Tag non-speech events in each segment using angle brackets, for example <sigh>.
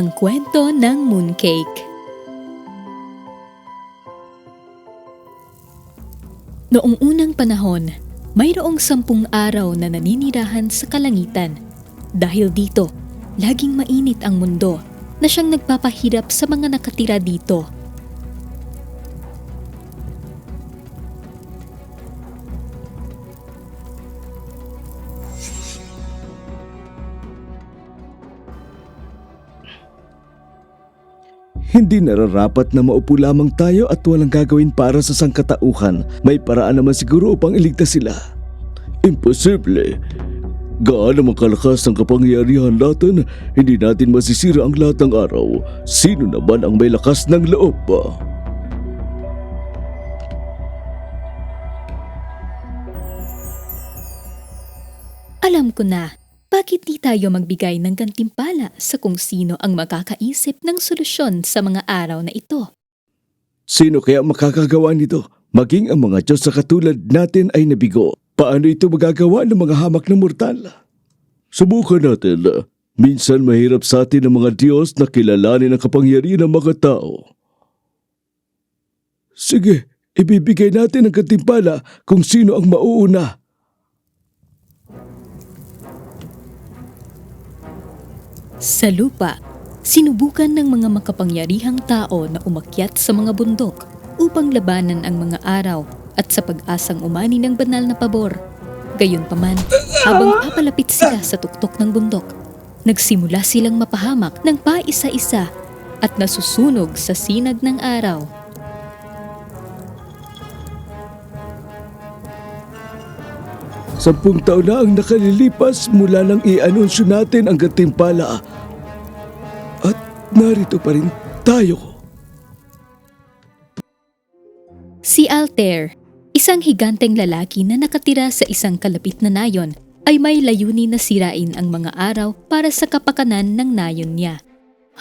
Ang kwento ng mooncake. Noong unang panahon, mayroong sampung araw na naninirahan sa kalangitan. Dahil dito, laging mainit ang mundo na siyang nagpapahirap sa mga nakatira dito. Hindi nararapat na maupo lamang tayo at walang gagawin para sa sangkatauhan. May paraan naman siguro upang iligtas sila. Imposible. Gaano man kalakas ang kapangyarihan natin, hindi natin masisira ang lahat ng araw. Sino naman ang may lakas ng loob pa? Alam ko na, bakit di tayo magbigay ng gantimpala sa kung sino ang makakaisip ng solusyon sa mga araw na ito? Sino kaya makakagawa nito? Maging ang mga Diyos sa katulad natin ay nabigo. Paano ito magagawa ng mga hamak na mortal? Subukan natin. Minsan mahirap sa atin ang mga Diyos na kilalanin ang kapangyarihan ng mga tao. Sige, ibibigay natin ang katimpala kung sino ang mauuna. Sa lupa, sinubukan ng mga makapangyarihang tao na umakyat sa mga bundok upang labanan ang mga araw at sa pag-asang umani ng banal na pabor. Gayunpaman, habang papalapit sila sa tuktok ng bundok, nagsimula silang mapahamak ng paisa-isa at nasusunog sa sinag ng araw. Sampung taon na ang nakalilipas mula nang i-anunsyo natin ang gantimpala. At narito pa rin tayo. Si Altair, isang higanteng lalaki na nakatira sa isang kalapit na nayon, ay may layunin na sirain ang mga araw para sa kapakanan ng nayon niya.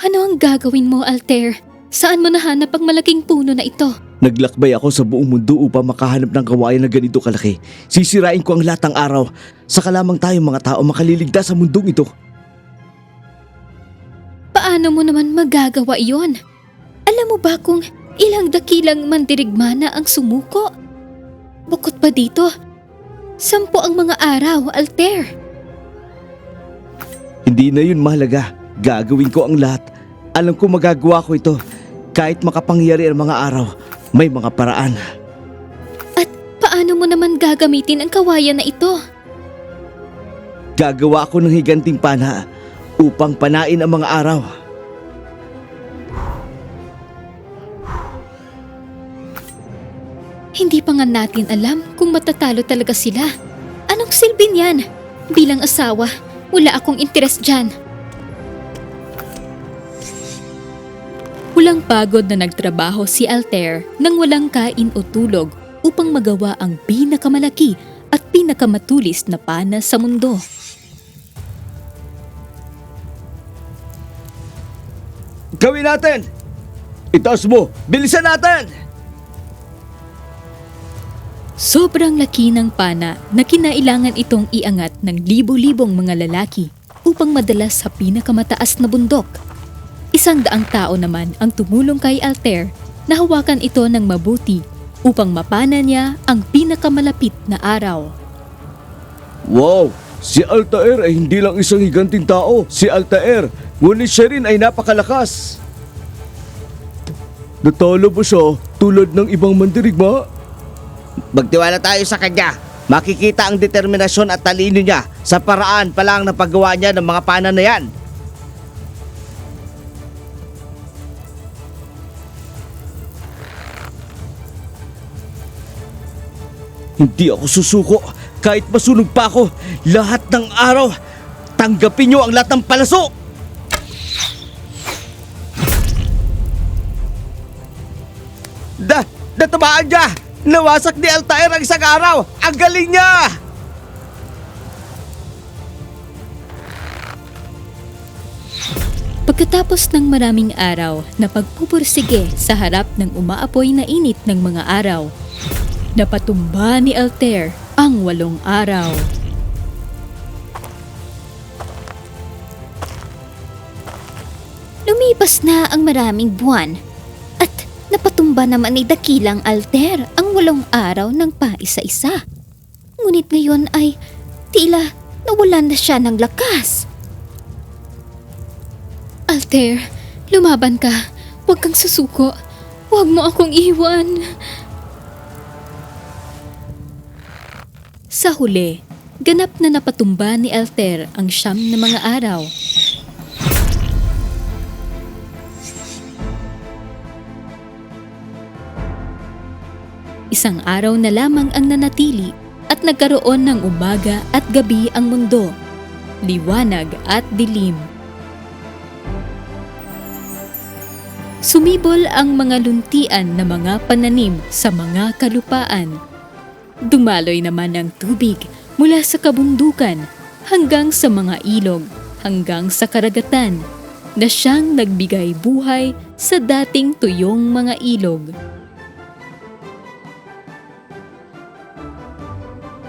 Ano ang gagawin mo, Altair? Saan mo nahanap ang malaking puno na ito? Naglakbay ako sa buong mundo upang makahanap ng kawayan na ganito kalaki. Sisirain ko ang lahat ng araw. Saka lamang tayong mga tao makaliligtas sa mundong ito. Paano mo naman magagawa iyon? Alam mo ba kung ilang dakilang mandirigmana ang sumuko? Bukod pa dito, sampo ang mga araw, Altair. Hindi na yun mahalaga. Gagawin ko ang lahat. Alam ko magagawa ko ito. Kahit makapangyari ang mga araw, may mga paraan. At paano mo naman gagamitin ang kawayan na ito? Gagawa ko ng higanting pana upang panain ang mga araw. Hindi pa nga natin alam kung matatalo talaga sila. Anong silbi niyan? Bilang asawa, wala akong interes dyan. Walang pagod na nagtrabaho si Altair nang walang kain o tulog upang magawa ang pinakamalaki at pinakamatulis na pana sa mundo. Gawin natin! Itaas mo! Bilisan natin! Sobrang laki ng pana na kinailangan itong iangat ng libo-libong mga lalaki upang madala sa pinakamataas na bundok. Isang daang tao naman ang tumulong kay Altair na hawakan ito ng mabuti upang mapana niya ang pinakamalapit na araw. Wow! Si Altair ay hindi lang isang higanting tao. Si Altair, ngunit siya rin ay napakalakas. Natalo ba siya tulad ng ibang mandirigma? Magtiwala tayo sa kanya. Makikita ang determinasyon at talino niya sa paraan pa lang ng paggawa niya ng mga pana na yan. Hindi ako susuko kahit masunog pa ako. Lahat ng araw, tanggapin niyo ang lahat ng palaso! Da, natamaan niya! Nawasak ni Altair ang isang araw! Ang galing niya! Pagkatapos ng maraming araw na pagpupursige sa harap ng umaapoy na init ng mga araw, napatumba ni Altair ang walong araw. Lumipas na ang maraming buwan at napatumba naman ni dakilang alter ang walong araw ng paisa-isa. Ngunit ngayon ay tila nawalan na siya ng lakas. Alter, lumaban ka. Huwag kang susuko. Huwag mo akong iwan. Sa huli, ganap na napatumba ni Alter ang siyam na mga araw. Isang araw na lamang ang nanatili at nagkaroon ng umaga at gabi ang mundo. Liwanag at dilim. Sumibol ang mga luntian na mga pananim sa mga kalupaan. Dumaloy naman ang tubig mula sa kabundukan hanggang sa mga ilog, hanggang sa karagatan, na siyang nagbigay buhay sa dating tuyong mga ilog.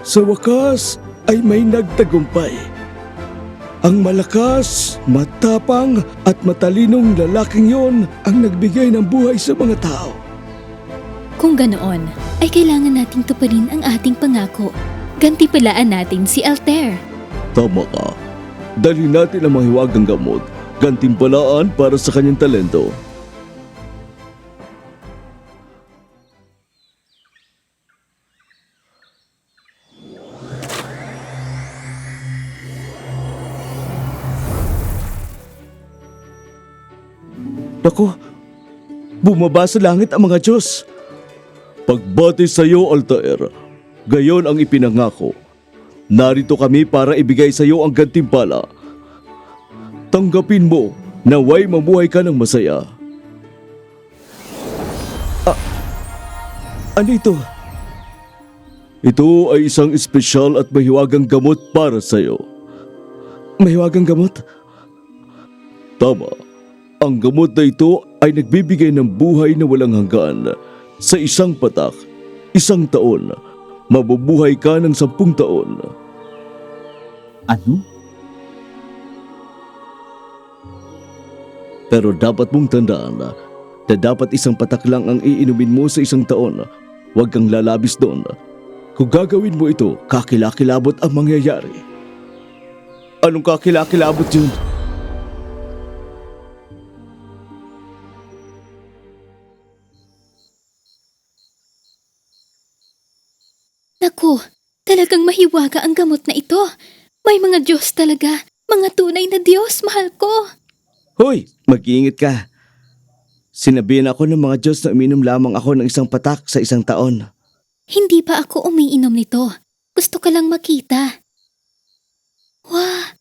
Sa wakas ay may nagtagumpay. Ang malakas, matapang at matalinong lalaking yon ang nagbigay ng buhay sa mga tao. Kung ganoon, ay kailangan nating tuparin ang ating pangako. Gantipalaan natin si Alter. Tama ka. Dali natin ang mahiwagang gamot. Gantimpalaan para sa kanyang talento. Naku, bumaba sa langit ang mga Diyos. Pagbati sa iyo, Altair, gayon ang ipinangako. Narito kami para ibigay sa iyo ang gantimpala. Tanggapin mo, naway mabuhay ka ng masaya. Ah, ano ito? Ito ay isang espesyal at mahiwagang gamot para sa iyo. Mahiwagang gamot? Tama. Ang gamot na ito ay nagbibigay ng buhay na walang hanggan. Sa isang patak, isang taon, mabubuhay ka ng sampung taon. Ano? Pero dapat mong tandaan na dapat isang patak lang ang iinumin mo sa isang taon. Huwag kang lalabis doon. Kung gagawin mo ito, kakilakilabot ang mangyayari. Anong kakilakilabot yun? Naku, talagang mahiwaga ang gamot na ito. May mga Diyos talaga. Mga tunay na Diyos, mahal ko. Hoy, mag-iingat ka. Sinabihan ako ng mga Diyos na uminom lamang ako ng isang patak sa isang taon. Hindi pa ako umiinom nito. Gusto ka lang makita. Wah,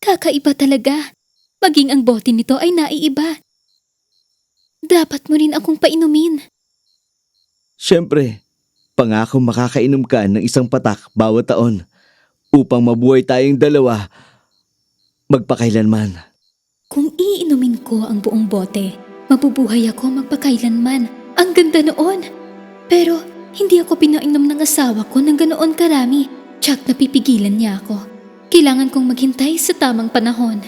kakaiba talaga. Maging ang bote nito ay naiiba. Dapat mo rin akong painumin. Siyempre, pangako makakainom ka ng isang patak bawat taon upang mabuhay tayong dalawa magpakailanman. Kung iinumin ko ang buong bote, mabubuhay ako magpakailanman. Ang ganda noon. Pero hindi ako pinainom ng asawa ko ng ganoon karami. Tsak napipigilan niya ako. Kailangan kong maghintay sa tamang panahon.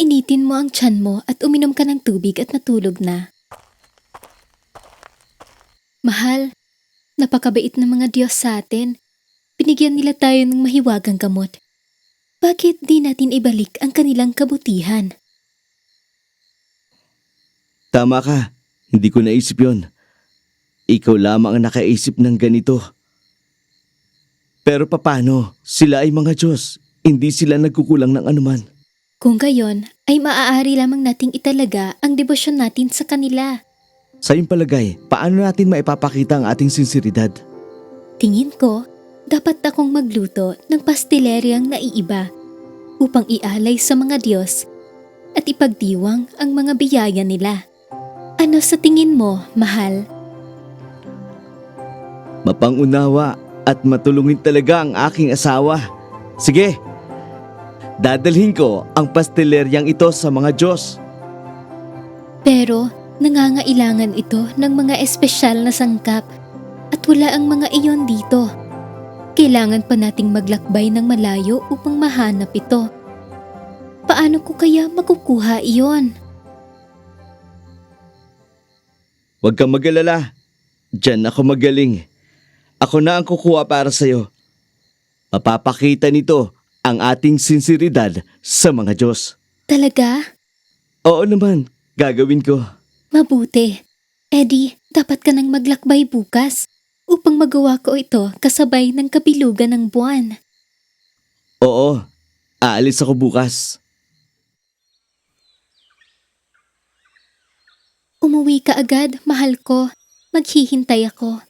Painitin mo ang tiyan mo at uminom ka ng tubig at natulog na. Mahal, napakabait ng mga Diyos sa atin. Binigyan nila tayo ng mahiwagang gamot. Bakit di natin ibalik ang kanilang kabutihan? Tama ka, hindi ko naisip yon. Ikaw lamang ang nakaisip ng ganito. Pero papano? Sila ay mga Diyos. Hindi sila nagkukulang ng anuman. Kung gayon, ay maaari lamang nating italaga ang debosyon natin sa kanila. Sa iyong palagay, paano natin maipapakita ang ating sinseridad? Tingin ko, dapat akong magluto ng pasteleryang naiiba upang ialay sa mga Diyos at ipagdiwang ang mga biyaya nila. Ano sa tingin mo, mahal? Mapangunawa at matulungin talaga ang aking asawa. Sige, dadalhin ko ang pasteleryang ito sa mga Diyos. Pero nangangailangan ito ng mga espesyal na sangkap at wala ang mga iyon dito. Kailangan pa nating maglakbay ng malayo upang mahanap ito. Paano ko kaya makukuha iyon? Huwag kang mag-alala. Diyan ako magaling. Ako na ang kukuha para sa'yo. Mapapakita nito ang ating sinseridad sa mga Diyos. Talaga? Oo naman, gagawin ko. Mabuti. Eddie, dapat ka nang maglakbay bukas upang magawa ko ito kasabay ng kabilugan ng buwan. Oo, aalis ako bukas. Umuwi ka agad, mahal ko. Maghihintay ako.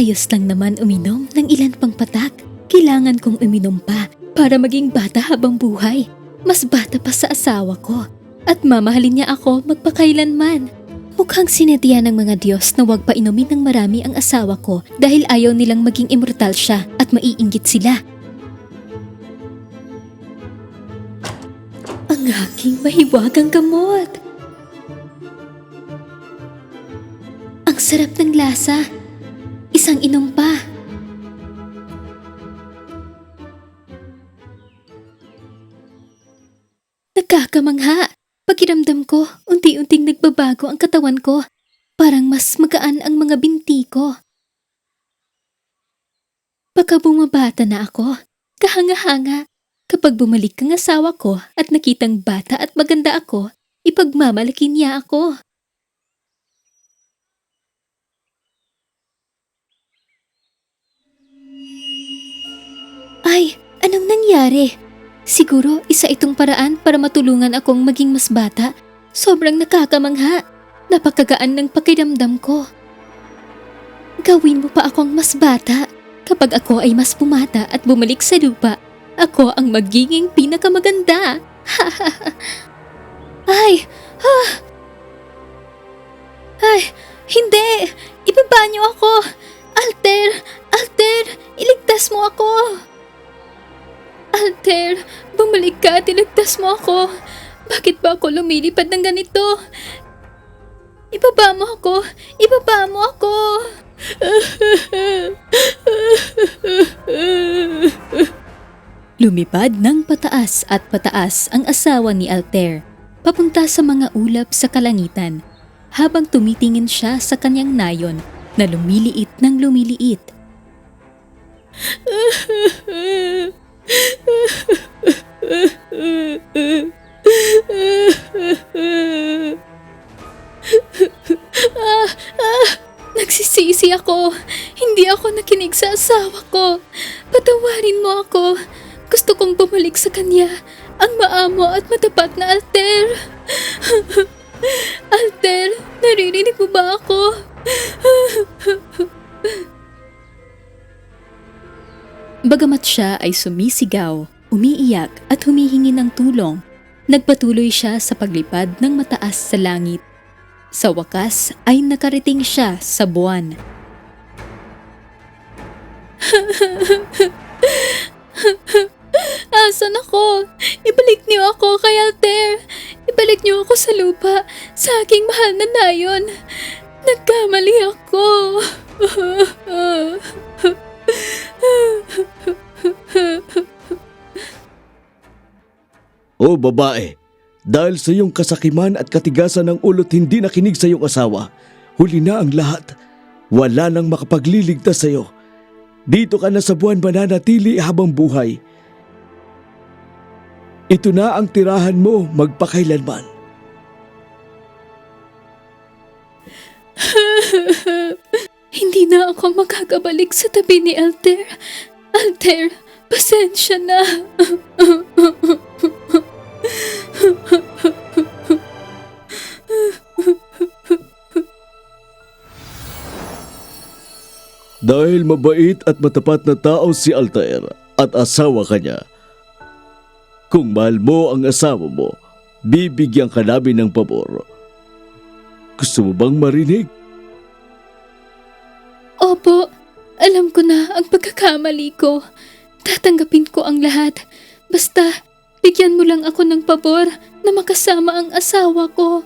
Ayos lang naman uminom ng ilan pang patak. Kailangan kong uminom pa para maging bata habang buhay. Mas bata pa sa asawa ko. At mamahalin niya ako magpakailanman. Mukhang sinadya ng mga Diyos na huwag pa inumin ng marami ang asawa ko dahil ayaw nilang maging immortal siya at maiinggit sila. Ang aking mahiwagang gamot. Ang sarap ng lasa. Isang inom pa. Nagkakamangha. Pakiramdam ko, unti-unting nagbabago ang katawan ko. Parang mas magaan ang mga binti ko. Baka bumabata na ako. Kahanga-hanga. Kapag bumalik ang asawa ko at nakitang bata at maganda ako, ipagmamalaki niya ako. Ay, anong nangyari? Siguro isa itong paraan para matulungan akong maging mas bata. Sobrang nakakamangha. Napakagaan ng pakiramdam ko. Gawin mo pa akong mas bata. Kapag ako ay mas pumata at bumalik sa lupa, ako ang magiging pinakamaganda. <laughs> ay, ah. Ay, hindi! Ibaba ako! Alter! Alter! Iligtas mo ako! Alter, bumalik ka at iligtas mo ako. Bakit ba ako lumilipad ng ganito? Ibaba mo ako! Ibaba mo ako! Lumipad ng pataas at pataas ang asawa ni Alter, papunta sa mga ulap sa kalangitan, habang tumitingin siya sa kanyang nayon na lumiliit ng lumiliit. <laughs> Nagsisisi ako. Hindi ako nakinig sa asawa ko. Patawarin mo ako. Gusto kong bumalik sa kanya. Ang maamo at matapat na alter. <laughs> alter, naririnig mo ba ako? <laughs> Bagamat siya ay sumisigaw, umiiyak at humihingi ng tulong, nagpatuloy siya sa paglipad ng mataas sa langit. Sa wakas ay nakarating siya sa buwan. <laughs> Asan ako? Ibalik niyo ako kay Alter. Ibalik niyo ako sa lupa, sa aking mahal na nayon. Nagkamali ako. <laughs> O babae, dahil sa iyong kasakiman at katigasan ng ulot hindi nakinig sa iyong asawa, huli na ang lahat. Wala nang makapagliligtas sa iyo. Dito ka na sa buwan mananatili habang buhay. Ito na ang tirahan mo magpakailanman. <laughs> Hindi na ako makakabalik sa tabi ni Alter. Alter, pasensya na. Dahil mabait at matapat na tao si Altair at asawa kanya. Kung mahal mo ang asawa mo, bibigyan ka namin ng pabor. Gusto mo bang marinig? Opo, alam ko na ang pagkakamali ko. Tatanggapin ko ang lahat. Basta, bigyan mo lang ako ng pabor na makasama ang asawa ko.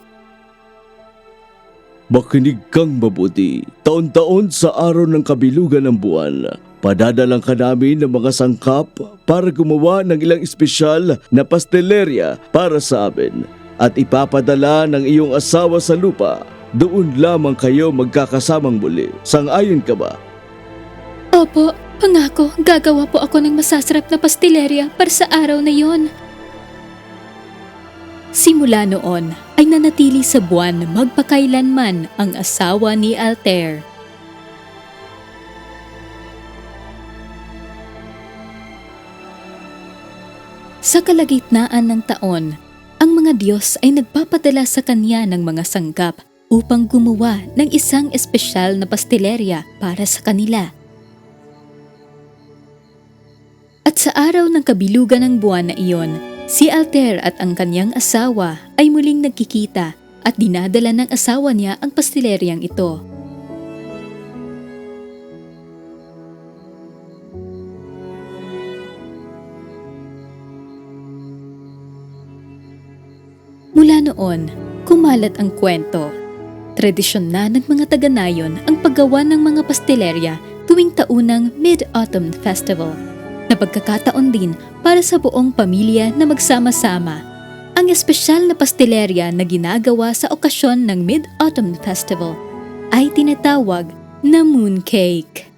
Makinig kang mabuti. Taon-taon sa araw ng kabilugan ng buwan, padadalang ka namin ng mga sangkap para gumawa ng ilang espesyal na pastelerya para sa amin at ipapadala ng iyong asawa sa lupa. Doon lamang kayo magkakasamang muli. Sang-ayon ka ba? Opo, pangako, gagawa po ako ng masasarap na pastilerya para sa araw na yon. Simula noon ay nanatili sa buwan magpakailanman ang asawa ni Altair. Sa kalagitnaan ng taon, ang mga Diyos ay nagpapadala sa kanya ng mga sanggap upang gumawa ng isang espesyal na pastilerya para sa kanila. At sa araw ng kabilugan ng buwan na iyon, si Alter at ang kanyang asawa ay muling nagkikita at dinadala ng asawa niya ang pastileryang ito. Mula noon, kumalat ang kwento. Tradisyon na ng mga taga-nayon ang paggawa ng mga pastilerya tuwing taunang Mid-Autumn Festival na pagkakataon din para sa buong pamilya na magsama-sama. Ang espesyal na pastilerya na ginagawa sa okasyon ng Mid-Autumn Festival ay tinatawag na mooncake.